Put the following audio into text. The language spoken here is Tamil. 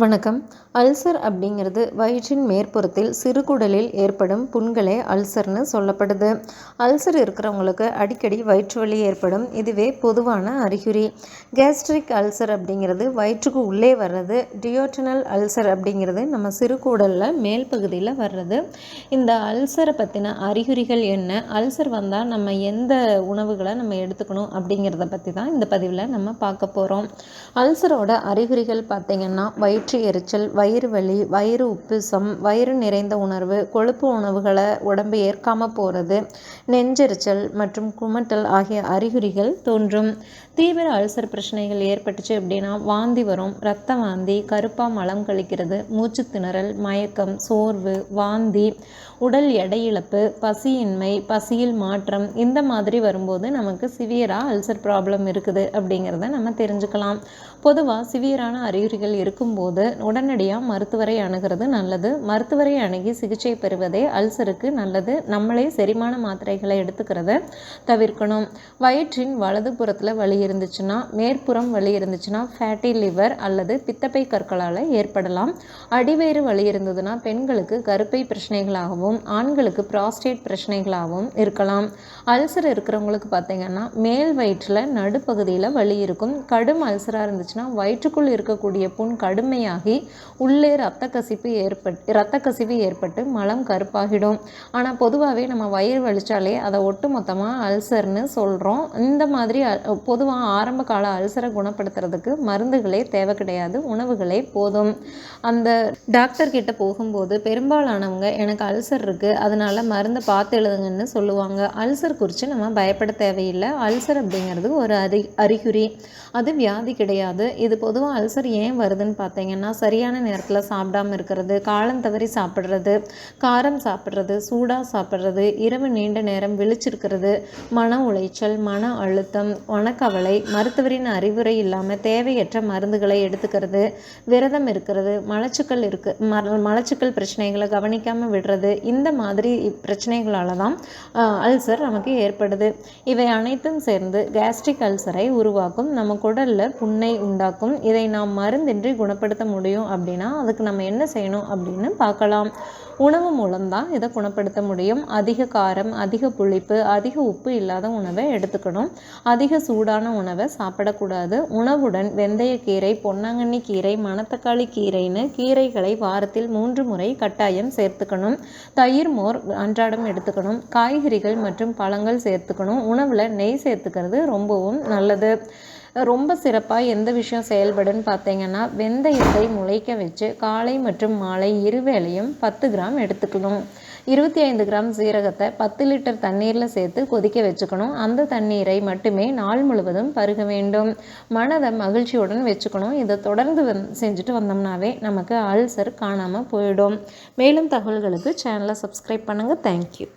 வணக்கம். அல்சர் அப்படிங்கிறது வயிற்றின் மேற்புறத்தில் சிறுகுடலில் ஏற்படும் புண்களே அல்சர்னு சொல்லப்படுது. அல்சர் இருக்கிறவங்களுக்கு அடிக்கடி வயிற்று வலி ஏற்படும். இதுவே பொதுவான அறிகுறி. கேஸ்ட்ரிக் அல்சர் அப்படிங்கிறது வயிற்றுக்கு உள்ளே வர்றது. டியோட்டனல் அல்சர் அப்படிங்கிறது நம்ம சிறுகுடலில் மேல் பகுதியில் வர்றது. இந்த அல்சரை பற்றின அறிகுறிகள் என்ன? அல்சர் வந்தால் நம்ம எந்த உணவுகளை நம்ம எடுத்துக்கணும் அப்படிங்கிறத பற்றி தான் இந்த பதிவில் நம்ம பார்க்க போகிறோம் அல்சரோட அறிகுறிகள் பார்த்திங்கன்னா வயிற்று வயிற்று எரிச்சல் வயிறு வலி வயிறு உப்புசம் வயிறு நிறைந்த உணர்வு கொழுப்பு உணவுகளை உடம்பு ஏற்காமல் போகிறது நெஞ்செரிச்சல் மற்றும் குமட்டல் ஆகிய அறிகுறிகள் தோன்றும். தீவிர அல்சர் பிரச்சனைகள் ஏற்பட்டுச்சு அப்படின்னா வாந்தி வரும் ரத்த வாந்தி கருப்பாக மலம் கழிக்கிறது மூச்சு திணறல் மயக்கம் சோர்வு வாந்தி உடல் எடை இழப்பு பசியின்மை பசியில் மாற்றம் இந்த மாதிரி வரும்போது நமக்கு சிவியராக அல்சர் ப்ராப்ளம் இருக்குது அப்படிங்கிறத நம்ம தெரிஞ்சுக்கலாம். பொதுவாக சிவியரான அறிகுறிகள் இருக்கும்போது உடனடியாக மருத்துவரை அணுகிறது நல்லது. மருத்துவரை அணுகி சிகிச்சை பெறுவதே அல்சருக்கு நல்லது. நம்மளே செரிமான மாத்திரைகளை எடுத்துக்கிறத தவிர்க்கணும். வயிற்றின் வலது புறத்தில் வலி இருந்துச்சுன்னா மேற்புறம் வலி இருந்துச்சுன்னா ஃபேட்டி லிவர் அல்லது பித்தப்பை கற்களால் ஏற்படலாம். அடிவேறு வலி இருந்ததுன்னா பெண்களுக்கு கருப்பை பிரச்சனைகளாகவும் ஆண்களுக்கு ப்ராஸ்டேட் பிரச்சனைகளாகவும் இருக்கலாம். அல்சர் இருக்கிறவங்களுக்கு பார்த்தீங்கன்னா மேல் வயிற்றில் நடுப்பகுதியில் வலி இருக்கும். கடும் அல்சராக இருந்துச்சுன்னா வயிற்றுக்குள் இருக்கக்கூடிய புண் கடுமையாகி உள்ளே ரத்த கசிப்பு ஏற்பட்டு ரத்த கசிவு ஏற்பட்டு மலம் கருப்பாகிடும். ஆனால் பொதுவாகவே நம்ம வயிறு வலிச்சாலே அதை ஒட்டு மொத்தமாக அல்சர்னு சொல்கிறோம் இந்த மாதிரி பொதுவாக ஆரம்ப கால அல்சரை குணப்படுத்துறதுக்கு மருந்துகளே தேவை கிடையாது. உணவுகளே போதும். அந்த டாக்டர் கிட்ட போகும்போது பெரும்பாலானவங்க எனக்கு அல்சர் இருக்குது அதனால் மருந்தை பார்த்து எழுதுங்கன்னு சொல்லுவாங்க. அல்சர் குறித்து நம்ம பயப்பட தேவையில்லை. அல்சர் அப்படிங்கிறது ஒரு அறி அறிகுறி. அது வியாதி கிடையாது. இது பொதுவாக அல்சர் ஏன் வருதுன்னு பார்த்தீங்கன்னா சரியான நேரத்தில் சாப்பிடாமல் இருக்கிறது காலம் தவறி சாப்பிட்றது காரம் சாப்பிட்றது சூடாக சாப்பிட்றது இரவு நீண்ட நேரம் விழிச்சிருக்கிறது மன உளைச்சல் மன அழுத்தம் மனக்கவலை மருத்துவரின் அறிவுரை இல்லாமல் தேவையற்ற மருந்துகளை எடுத்துக்கிறது விரதம் இருக்கிறது மலச்சுக்கள் இருக்கு மலச்சுக்கள் பிரச்சனைகளை கவனிக்காமல் விடுறது இந்த மாதிரி பிரச்சனைகளால் தான் அல்சர் நமக்கு ஏற்படுது. இவை அனைத்தும் சேர்ந்து கேஸ்ட்ரிக் அல்சரை உருவாக்கும் நம்ம குடலில் புண்ணை உண்டாக்கும் இதை நாம் மருந்தின்றி குணப்படுத்த முடியும் அப்படின்னா அதுக்கு நம்ம என்ன செய்யணும் அப்படின்னு பார்க்கலாம். உணவு மூலம்தான் இதை குணப்படுத்த முடியும். அதிக காரம் அதிக புளிப்பு அதிக உப்பு இல்லாத உணவை எடுத்துக்கணும். அதிக சூடான உணவை சாப்பிடக்கூடாது. உணவுடன் வெந்தயக்கீரை பொன்னாங்கண்ணி கீரை மணத்தக்காளி கீரைன்னு கீரைகளை வாரத்தில் மூன்று முறை கட்டாயம் சேர்த்துக்கணும். தயிர் மோர் அன்றாடம் எடுத்துக்கணும். காய்கறிகள் மற்றும் பழங்கள் சேர்த்துக்கணும். உணவில் நெய் சேர்த்துக்கிறது ரொம்பவும் நல்லது. ரொம்ப சிறப்பாக எந்த விஷயம் செயல்படுன்னு பார்த்தீங்கன்னா வெந்தயத்தை முளைக்க வச்சு காலை மற்றும் மாலை இருவேளையும் பத்து கிராம் எடுத்துக்கணும். இருபத்தி ஐந்து கிராம் சீரகத்தை பத்து லிட்டர் தண்ணீரில் சேர்த்து கொதிக்க வச்சுக்கணும். அந்த தண்ணீரை மட்டுமே நாள் முழுவதும் பருக வேண்டும். மனதை மகிழ்ச்சியுடன் வச்சுக்கணும். இதை தொடர்ந்து வந் செஞ்சுட்டு வந்தோம்னாவே நமக்கு அல்சர் காணாமல் போயிடும். மேலும் தகவல்களுக்கு சேனலை சப்ஸ்கிரைப் பண்ணுங்கள் தேங்க்யூ